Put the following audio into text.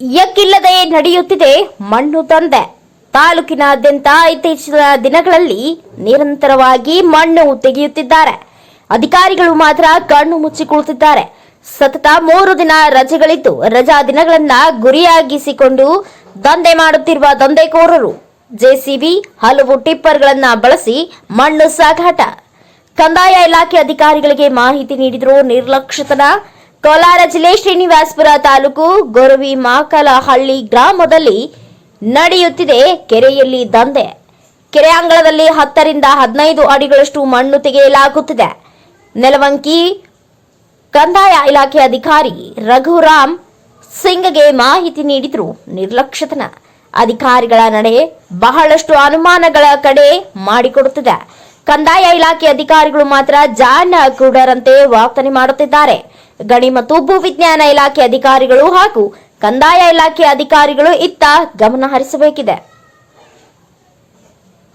ಎಕ್ಕಿಲ್ಲದೆ ನಡೆಯುತ್ತಿದೆ ಮಣ್ಣು ದಂಧೆ ತಾಲೂಕಿನಾದ್ಯಂತ ಇತ್ತೀಚಿನ ದಿನಗಳಲ್ಲಿ ನಿರಂತರವಾಗಿ ಮಣ್ಣು ತೆಗೆಯುತ್ತಿದ್ದಾರೆ. ಅಧಿಕಾರಿಗಳು ಮಾತ್ರ ಕಣ್ಣು ಮುಚ್ಚಿ ಕುಳಿತಿದ್ದಾರೆ. ಸತತ ಮೂರು ದಿನ ರಜೆಗಳಿದ್ದು ರಜಾ ದಿನಗಳನ್ನ ಗುರಿಯಾಗಿಸಿಕೊಂಡು ದಂಧೆ ಮಾಡುತ್ತಿರುವ ದಂಧೆಕೋರರು ಜೆಸಿಬಿ ಹಲವು ಟಿಪ್ಪರ್ಗಳನ್ನ ಬಳಸಿ ಮಣ್ಣು ಸಾಗಾಟ. ಕಂದಾಯ ಇಲಾಖೆ ಅಧಿಕಾರಿಗಳಿಗೆ ಮಾಹಿತಿ ನೀಡಿದರೂ ನಿರ್ಲಕ್ಷ್ಯತನ. ಕೋಲಾರ ಜಿಲ್ಲೆ ಶ್ರೀನಿವಾಸಪುರ ತಾಲೂಕು ಗೊರವಿ ಮಾಕಲಹಳ್ಳಿ ಗ್ರಾಮದಲ್ಲಿ ನಡೆಯುತ್ತಿದೆ ಕೆರೆಯಲ್ಲಿ ದಂಧೆ. ಕೆರೆ ಅಂಗಳದಲ್ಲಿ ಹತ್ತರಿಂದ ಹದಿನೈದು ಅಡಿಗಳಷ್ಟು ಮಣ್ಣು ತೆಗೆಯಲಾಗುತ್ತಿದೆ. ನೆಲವಂಕಿ ಕಂದಾಯ ಇಲಾಖೆ ಅಧಿಕಾರಿ ರಘುರಾಮ್ ಸಿಂಗ್ಗೆ ಮಾಹಿತಿ ನೀಡಿದ್ರು. ನಿರ್ಲಕ್ಷ್ಯತನ ಅಧಿಕಾರಿಗಳ ನಡೆ ಬಹಳಷ್ಟು ಅನುಮಾನಗಳ ಕಡೆ ಮಾಡಿಕೊಡುತ್ತಿದೆ. ಕಂದಾಯ ಇಲಾಖೆ ಅಧಿಕಾರಿಗಳು ಮಾತ್ರ ಜಾಣ ಕುರುಡರಂತೆ ವರ್ತನೆ ಮಾಡುತ್ತಿದ್ದಾರೆ. ಗಣಿ ಮತ್ತು ಭೂವಿಜ್ಞಾನ ಇಲಾಖೆ ಅಧಿಕಾರಿಗಳು ಹಾಗೂ ಕಂದಾಯ ಇಲಾಖೆ ಅಧಿಕಾರಿಗಳು ಇತ್ತ ಗಮನ ಹರಿಸಬೇಕಿದೆ.